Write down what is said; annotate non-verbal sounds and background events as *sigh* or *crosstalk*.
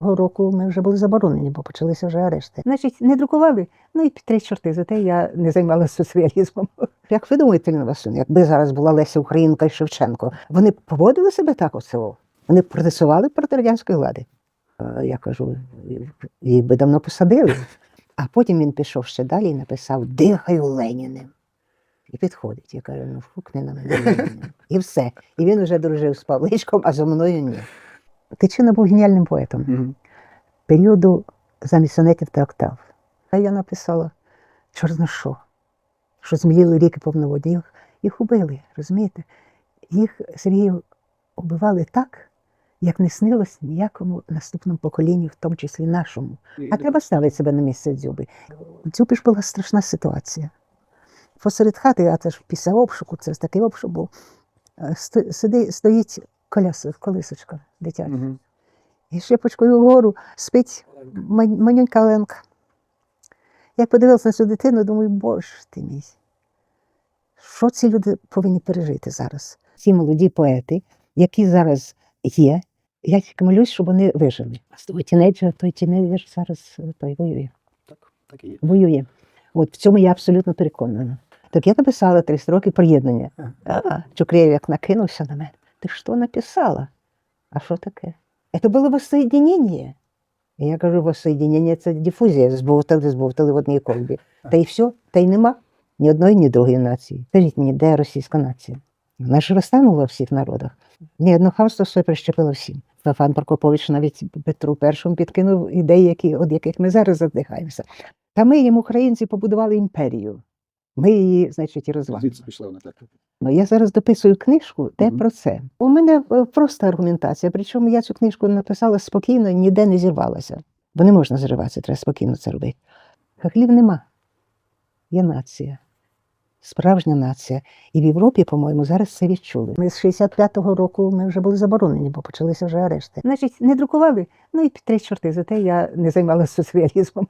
року ми вже були заборонені, бо почалися вже арешти. Значить, не друкували, ну і три чорти, зате я не займалася соціалізмом. *laughs* Як ви думаєте, Ліна Васильівна, якби зараз була Леся Українка і Шевченко, вони б поводили себе так оце? Вони б протестували проти радянської влади? Е, Я кажу, їх би давно посадили. А потім він пішов ще далі і написав Дихаю Леніним. І підходить. Я кажу, ну фукни на мене. І все. І він вже дружив з Павличком, а зі мною ні. Тичина був геніальним поетом періоду замість сонетів та октав. А я написала чорно що, що зміліли ріки повноводні. Їх, їх убили, розумієте? Їх Сергію убивали так, як не снилось ніякому наступному поколінню, в тому числі нашому. А треба ставити себе на місце дзюби. У дзюби ж була страшна ситуація. Посеред хати, а це ж після обшуку, це ж такий обшук був. е, Сиди, стоїть коляса, колисочка дитяча. Мгм. І шипочкою вгору спить манюнька Ленка. Я подивилася на цю дитину, думаю, боже ти мій. Що ці люди повинні пережити зараз? Ці молоді поети, які зараз є, я тільки молюсь, щоб вони вижили. А з того тінейджера, той тінейджер зараз той воює. Так, так і є. воює. От в цьому я абсолютно переконана. Так я написала 30 років приєднання. Чукреєв як накинувся на мене. Ти що написала? А що таке? Це було воссоединення. І я кажу, воссоединення це дифузія, збовтали, збовтали в одній колбі. Та й все, та й нема ні одної, ні другої нації. Скажіть мені, де російська нація? Вона ж розтанула в всіх народах. Ні, одно хамство своє прищепило всім. Стефан Прокопович навіть Петру І підкинув ідеї, які, від яких ми зараз задихаємося. Та ми їм, українці, побудували імперію. Ми її, значить, і розвалили. Звідси пішла вона так. Ну, я зараз дописую книжку, де Мгм. про це. У мене е, проста аргументація, причому я цю книжку написала спокійно, ніде не зірвалася. Бо не можна зриватися, треба спокійно це робити. Хахлів нема. Є нація. Справжня нація. І в Європі, по-моєму, зараз це відчули. Ми з 65-го року ми вже були заборонені, бо почалися вже арешти. Значить, не друкували, ну і три чорти, зате я не займалася соціалізмом.